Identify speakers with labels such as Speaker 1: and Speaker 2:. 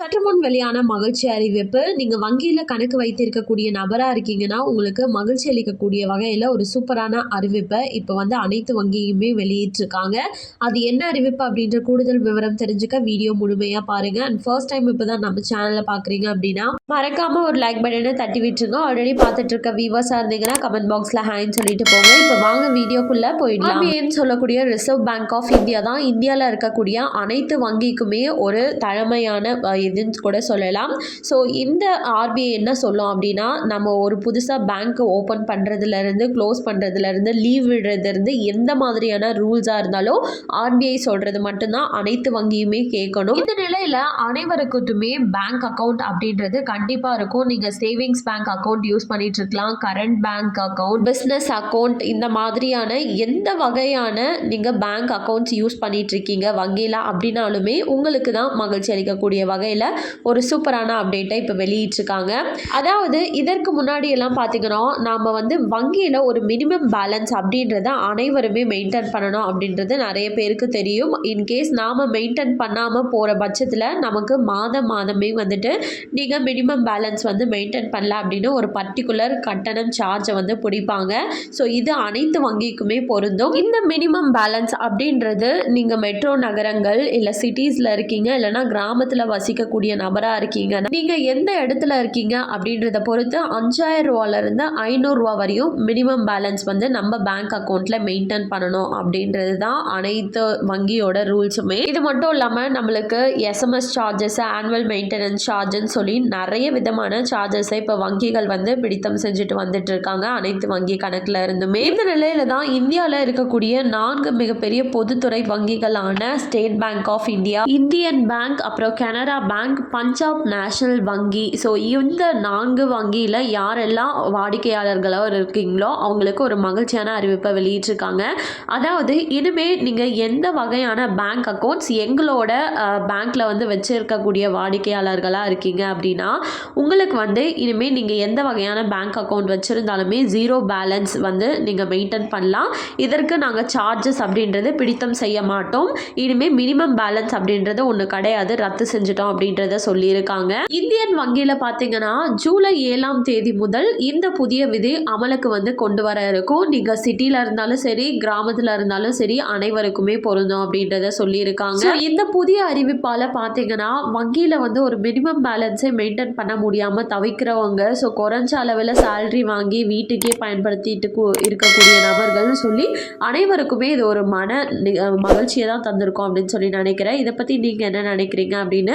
Speaker 1: சற்று முன் வெளியான மகிழ்ச்சி அறிவிப்பு. நீங்கள் வங்கியில் கணக்கு வைத்திருக்கக்கூடிய நபராக இருக்கீங்கன்னா உங்களுக்கு மகிழ்ச்சி அளிக்கக்கூடிய வகையில் ஒரு சூப்பரான அறிவிப்பை இப்போ வந்து அனைத்து வங்கியுமே வெளியிட்டிருக்காங்க. அது என்ன அறிவிப்பு அப்படின்ற கூடுதல் விவரம் தெரிஞ்சுக்க வீடியோ முழுமையாக பாருங்கள் அண்ட் ஃபர்ஸ்ட் டைம் இப்போ தான் நம்ம சேனலை பார்க்குறீங்க அப்படின்னா மறக்காமல் ஒரு லைக் பட்டனை தட்டி விட்டுருங்க. ஆல்ரெடி பார்த்துட்டு இருக்க வியூவர்ஸாக இருந்தீங்கன்னா கமெண்ட் பாக்ஸில் ஹேன்னு சொல்லிட்டு போங்க. இப்போ வாங்க வீடியோக்குள்ளே போயிடலாம். ஏன்னு சொல்லக்கூடிய ரிசர்வ் பேங்க் ஆஃப் இந்தியா தான் இந்தியாவில் இருக்கக்கூடிய அனைத்து வங்கிக்குமே ஒரு தலைமையான இதுன்னு கூட சொல்லலாம். ஸோ இந்த ஆர்பிஐ என்ன சொல்லும் அப்படின்னா நம்ம ஒரு புதுசாக பேங்க்கு ஓப்பன் பண்ணுறதுலேருந்து க்ளோஸ் பண்ணுறதுலேருந்து லீவ் விடுறதுலேருந்து எந்த மாதிரியான ரூல்ஸாக இருந்தாலும் ஆர்பிஐ சொல்கிறது மட்டும்தான் அனைத்து வங்கியுமே கேட்கணும். இந்த நிலையில் அனைவருக்குமே பேங்க் அக்கவுண்ட் அப்படின்றது கண்டிப்பாக இருக்கும். நீங்கள் சேவிங்ஸ் பேங்க் அக்கவுண்ட் யூஸ் பண்ணிட்டு இருக்கலாம். Current bank account business account இந்த மாதிரியான எந்த வகையான நீங்கள் பேங்க் அக்கவுண்ட்ஸ் யூஸ் பண்ணிட்டு இருக்கீங்க வங்கியில் அப்படின்னாலுமே உங்களுக்கு தான் மகிழ்ச்சி அளிக்கக்கூடிய வகையில் ஒரு சூப்பரான அப்டேட்டை இப்போ வெளியிட்டிருக்காங்க. அதாவது இதற்கு முன்னாடி எல்லாம் பார்த்தீங்கன்னா நாம் வந்து வங்கியில் ஒரு மினிமம் பேலன்ஸ் அப்படின்றத அனைவருமே மெயின்டைன் பண்ணணும் அப்படின்றது நிறைய பேருக்கு தெரியும். இன்கேஸ் நாம் மெயின்டைன் பண்ணாமல் போகிற பட்சத்தில் நமக்கு மாதம் மாதமே வந்துட்டு நீங்கள் மினிமம் பேலன்ஸ் வந்து மெயின்டைன் பண்ணல அப்படின்னு ஒரு பர்டிகுலர் கட்டணம் சார்ஜை வந்து பிடிப்பாங்க. ஸோ இது அனைத்து வங்கிக்குமே பொருந்தும். இந்த மினிமம் பேலன்ஸ் அப்படின்றது நீங்கள் மெட்ரோ நகரங்கள் இல்லை சிட்டிஸில் இருக்கீங்க இல்லைன்னா கிராமத்தில் இருக்கக்கூடிய நபராக இருக்கீங்க. நீங்கள் எந்த இடத்துல இருக்கீங்க அப்படின்றத பொறுத்து அஞ்சாயிரம் ரூபாலேருந்து ஐநூறுரூவா வரையும் மினிமம் பேலன்ஸ் வந்து நம்ம பேங்க் அக்கௌண்ட்டில் மெயின்டைன் பண்ணணும் அப்படின்றது தான் அனைத்து வங்கியோட ரூல்ஸுமே இது மட்டும் இல்லாமல் நம்மளுக்கு எஸ்எம்எஸ் சார்ஜஸ் ஆனுவல் மெயின்டெனன்ஸ் சார்ஜுன்னு சொல்லி நிறைய விதமான சார்ஜஸை இப்போ வங்கிகள் வந்து பிடித்தம் செஞ்சுட்டு வந்துட்டு இருக்காங்க. அனைத்து வங்கி கணக்கில் இருந்துமே. இந்த நிலையில தான் இந்தியாவில் இருக்கக்கூடிய நான்கு மிகப்பெரிய பொதுத்துறை வங்கிகளான State Bank of India Indian Bank அப்புறம் கனரா பேங்க் பஞ்சாப் நேஷனல் வங்கி ஸோ இந்த நான்கு வங்கியில் யாரெல்லாம் வாடிக்கையாளர்களாக இருக்கீங்களோ அவங்களுக்கு ஒரு மகிழ்ச்சியான அறிவிப்பை வெளியிட்டிருக்காங்க. அதாவது இனிமே நீங்கள் எந்த வகையான பேங்க் அக்கௌண்ட்ஸ் எங்களோட பேங்க்கில் வந்து வச்சுருக்கக்கூடிய வாடிக்கையாளர்களாக இருக்கீங்க அப்படின்னா உங்களுக்கு வந்து இனிமேல் நீங்கள் எந்த வகையான பேங்க் அக்கௌண்ட் வச்சுருந்தாலுமே ஜீரோ பேலன்ஸ் வந்து நீங்கள் மெயின்டைன் பண்ணலாம். இதற்கு நாங்கள் சார்ஜஸ் அப்படின்றது பிடித்தம் செய்ய மாட்டோம். இனிமேல் மினிமம் பேலன்ஸ் அப்படின்றது ஒன்று கிடையாது. ரத்து செஞ்சுட்டோம் அப்படின்றத சொல்லியிருக்காங்க. இந்தியன் வங்கியில் பார்த்தீங்கன்னா ஜூலை ஏழாம் தேதி முதல் இந்த புதிய விதி அமலுக்கு வந்து கொண்டு வர இருக்கும். நீங்கள் சிட்டியில் இருந்தாலும் சரி கிராமத்தில் இருந்தாலும் சரி அனைவருக்குமே பொருந்தும் அப்படின்றத சொல்லியிருக்காங்க. இந்த புதிய அறிவிப்பால் பார்த்தீங்கன்னா வங்கியில் வந்து ஒரு மினிமம் பேலன்ஸை மெயின்டைன் பண்ண முடியாமல் தவிக்கிறவங்க ஸோ குறைஞ்ச அளவில் சேலரி வாங்கி வீட்டுக்கே பயன்படுத்திட்டு இருக்கக்கூடிய நபர்கள்னு சொல்லி அனைவருக்குமே இது ஒரு மன மகிழ்ச்சியை தான் தந்திருக்கோம் அப்படின்னு சொல்லி நினைக்கிறேன். இதை பற்றி நீங்கள் என்ன நினைக்கிறீங்க அப்படின்னு